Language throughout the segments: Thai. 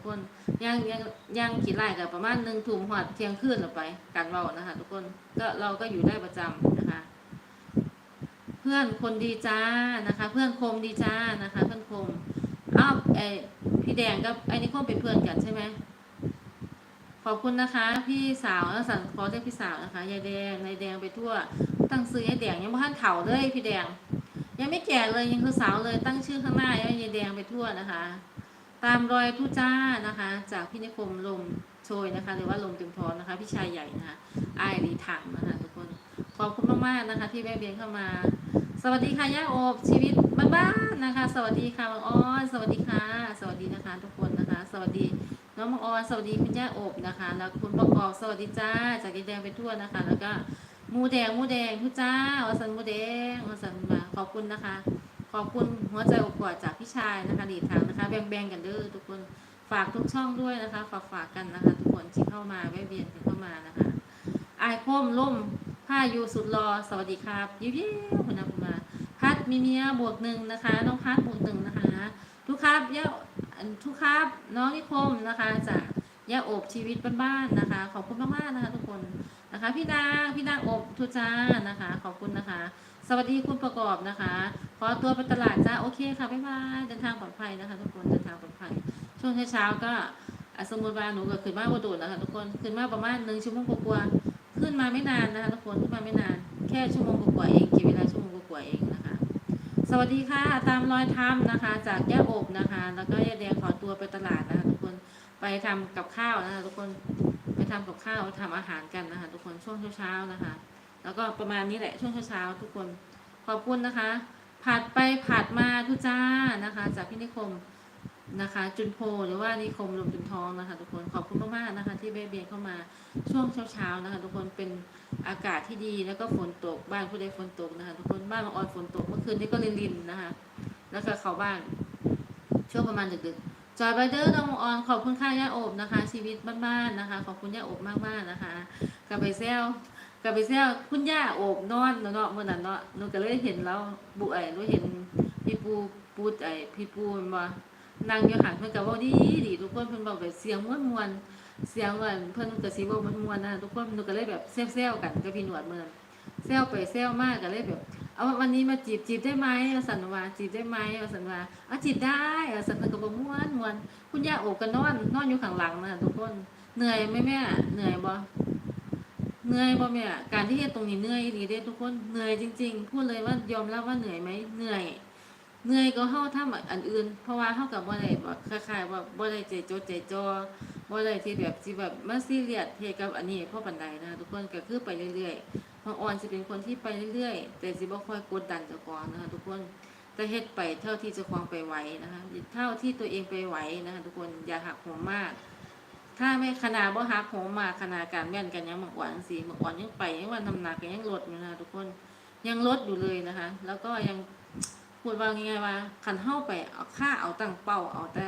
กคนย่างย่างย่างขี่ไล่กับประมาณหนึ่งทุ่มหอดเที่ยงคืนเราไปการเว้านะคะทุกคนก็เราก็อยู่ได้ประจำนะคะ เพื่อนคนดีจ้านะคะ เพื่อนคมดีจ้านะคะ เพื่อนคมอ้าวไอพี่แดงกับไอ้นี่คมเป็นเพื่อนกันใช่ไหมขอบคุณนะคะ พี่สาวนะสันขอเรียกพี่สาวนะคะยายแดงนายแดงไปทั่ว ตั้งซื้อยายแดงยังไม่ทันเถ่าเลยพี่แดง ยังไม่แก่เลยยังคือสาวเลยตั้งชื่อข้างหน้ายายแดงไปทั่วนะคะ ตามรอยทุจ้านะคะ จากพี่นิคมลมโชยนะคะ หรือว่าลมเต็มท้องนะคะ พี่ชายใหญ่นะคะไอรีถังนะคะทุกคนขอบคุณมากๆนะคะ ที่แวะเวียนเข้ามา สวัสดีค่ะย่าโอบชีวิตบ้านๆนะคะ สวัสดีค่ะบางอ้อนสวัสดีค่ะ สวัสดีนะคะ ทุกคนนะคะ สวัสดีน้องบางอ้อนสวัสดีคุณย่าโอบนะคะ แล้วคุณประกอบสวัสดีจ้า จากดินแดงไปทั่วนะคะ แล้วก็มูแดงมูแดงทุกจ้าวสันมูแดงวสันมาขอบคุณนะคะ ขอบคุณหัวใจอบกอดจากพี่ชายนะคะดีทางนะคะ แบ่งๆกันเด้อทุกคนฝากทุกช่องด้วยนะคะ ฝากฝากๆกันนะคะ ทุกคนที่เข้ามาแวะเวียนกันเข้ามานะคะอายคมล่มผ้ายูสุดรอสวัสดีครับยิ้วๆคุณนะคุณมา พัดมีเมียบวกหนึ่งนะคะน้องพัดบวกหนึ่งนะคะ ทุกครับย่าทุกครับน้องนิคมนะคะจากย่าอบชีวิตบ้านๆนะคะ ขอบคุณมากๆนะคะ ทุกคนนะคะ พี่นางพี่นางอบทุจ้านะคะ ขอบคุณนะคะ สวัสดีคุณประกอบนะคะ ขอตัวไปตลาดจ้าโอเคค่ะบ๊ายบายเดินทางปลอดภัยนะคะ ทุกคนเดินทางปลอดภัย ช่วงเช้าๆก็สมมติว่าหนูก็ขึ้นมาบ่โดดนะคะทุกคนขึ้นมาประมาณหนึ่งชั่วโมงกว่าๆขึ้นมาไม่นานนะคะทุกคนขึ้นมาไม่นาน แค่ชั่วโมงกว่าๆเองกี่เวลาชั่วโมงกว่าๆเองนะคะ สวัสดีค่ะตามรอยทำนะคะ จากแย่อบนะคะ แล้วก็ยาแดงขอตัวไปตลาดนะคะทุกคนไปทำกับข้าวนะคะ ทุกคนไปทำกับข้าวทำอาหารกันนะคะ ทุกคนช่วงเช้าๆนะคะ แล้วก็ประมาณนี้แหละช่วงเช้าๆทุกคนขอบคุณนะคะ ผัดไปผัดมาทุจ้านะคะ จากพี่นิคมนะคะ จุนโพหรือว่านิคมลมจุนทองนะคะ ทุกคนขอบคุณมากๆนะคะ ที่แวะเบียนเข้ามาช่วงเช้าๆนะคะ ทุกคนเป็นอากาศที่ดีแล้วก็ฝนตกบ้านผู้ใดฝนตกนะคะ ทุกคนบ้านบางออนฝนตกเมื่อคืนนี้ก็ลินๆนะคะ แล้วก็เขาบ้านช่วงประมาณดึกๆจอยไบเดอร์น้องออนขอบคุณค่าย่าโอบนะคะ ชีวิตบ้านๆนะคะ ขอบคุณย่าโอบมากๆนะคะกับไปเซล กลับไปเซลคุณย่าโอบนอนเนาะเมื่อนั้นเนาะหนูก็เลยเห็นแล้วบุไอ้หนูเห็นพี่ปูปูไอ้พี่ปูมันานั่งอยู่ห่างเพิ่อนก็เว้าดีดีทุกคนเพิ่อนเว้าแบบเสียงม่วนๆเสียงมือนเพิ่อนก็สิเว้าม่วนๆนะทุกคนหนูก็เลยแบบแซวๆกันกับพี่หนวดเมื่อนั้นแซวไปแซวมากก็เลยแบบเอาวันนี้มาจีบจีบได้ไหมสันวาจีบได้ไหมสันวาเอาจีบได้สันก็บอกม้วนม้วนคุณย่าโอบกันนอนนอนอยู่ข้างหลังนะทุกคนเหนื่อยไหมแม่เหนื่อยบ่ เหนื่อยบ่แม่การที่เฮ็ดตรงนี้เหนื่อยดีเด้ทุกคนเหนื่อยจริง ๆ พูดเลยว่ายอมรับว่าเหนื่อยไหมเหนื่อยเหนื่อยก็เฮาทำอันอื่น เพราะว่าเฮากับบ่ได้บบคล้ายๆว่าบ่ได้ใจจดใจจ่อบ่ได้ที่แบบสิแบบมาซีเรียสเฮ็ดกับอันนี้เพราะปานใดนะทุกคนก็คือไปเรื่อยๆบางออนจะเป็นคนที่ไปเรื่อยๆ แต่สิบ่ค่อยกดดันเจ้าของนะคะทุกคนแต่เฮ็ดไปเท่าที่เจ้าของไปไหวนะคะเท่าที่ตัวเองไปไหวนะคะทุกคนอย่าหักโหมมาก ถ้าไม่ขนาดบ่หักโหมมาขนาดการแม่นกันยังบางอ่อนสิบางอ่อนยังไปยังว่าน้ำหนักยังลดอยู่นะทุกคนยังลดอยู่เลยนะคะ แล้วก็ยังพูดว่าง่ายๆว่าคันเฮาไปเอาค่าเอาตั้งเป้าเอาแต่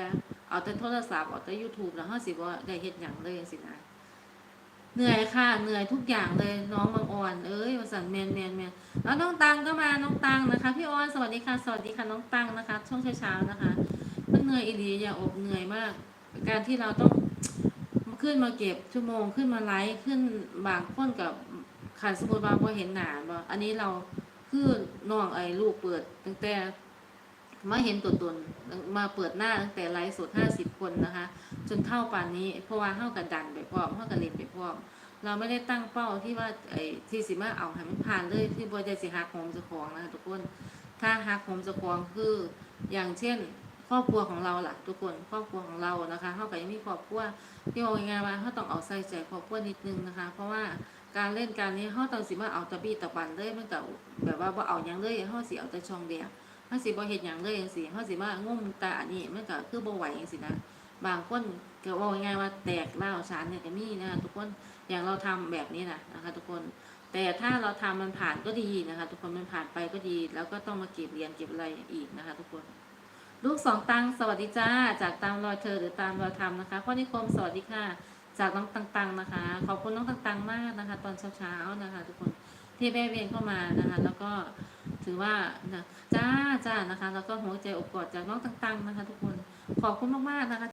เอาแต่โทรศัพท์เอาแต่ YouTube แล้วเฮาสิบ่ได้เฮ็ดหยังเลยจังซี่นะเหนื่อยค่ะเหนื่อยทุกอย่างเลยน้องบางอ่อนเอ้ยสันแมนแมนแมนแล้วน้องตังก็มาน้องตังนะคะ พี่ออนสวัสดีค่ะสวัสดีค่ะน้องตังนะคะ ช่วงเช้าๆนะคะ มันเหนื่อยอีหลีอย่าอบเหนื่อยมาก การที่เราต้อง ขึ้นมาเก็บชั่วโมงขึ้นมาไลฟ์ขึ้นบางคนกับขันสมมติว่าพอเห็นหนาบ่อันนี้เราคือน้องไอ้ลูกเปิด ตั้งแต่มาเห็นตัวตนมาเปิดหน้าตั้งแต่ไลฟ์สดห้าสิบคนนะคะ จนเท่าป่านนี้ เพราะว่าเท่ากับดันไปพร้อมเท่ากับเล่นไปพร้อม เราไม่ได้ตั้งเป้าที่ว่าไอ้ที่สิมาเอาให้มันผ่านเลยที่บริใจสิหักโหมจะของนะคะทุกคน ถ้าหักโหมจะของคืออย่างเช่น ครอบครัวของเราล่ะ ทุกคนครอบครัวของเรานะคะเท่ากับยังมีครอบครัวที่บอกง่ายๆว่าเขาต้องเอาใส่ใจครอบครัวนิดนึงนะคะ เพราะว่าการเล่นการนี้เขาต้องสิมาเอาตะบี้ตะบันเลยมันก็แบบว่าบ่เอาหยังเลยเขาสิเอาแต่ช่องเดียวเขาสิบ่เฮ็ดหยังเลยจังซี่เขาสิมางุ่มตาอันนี้มันก็คือบ่ไหวจังซี่นะบางคนก็ว่าง่ายว่าแตกเล่าวสารเนี่ยก็มีนะคะทุกคนอย่างเราทำแบบนี้นะนะคะ ทุกคนแต่ถ้าเราทำมันผ่านก็ดีนะคะ ทุกคนมันผ่านไปก็ดี แล้วก็ต้องมาเก็บเรียญเก็บอะไรอีกนะคะ ทุกคน ลูกสองตังสวัสดีจ้า จากตามรอยเธอหรือตามรอยธรรมนะคะพ่อนิคมสวัสดีค่ะ จากน้องตังตังนะคะ ขอบคุณน้องตังตังมากนะคะ ตอนเช้าๆนะคะ ทุกคนที่แวะเวียนเข้ามานะคะ แล้วก็ถือว่านะจ้าจ้านะคะ แล้วก็หัวใจอบกอดจากน้องตังตังนะคะ ทุกคนขอบคุณมากๆนะคะ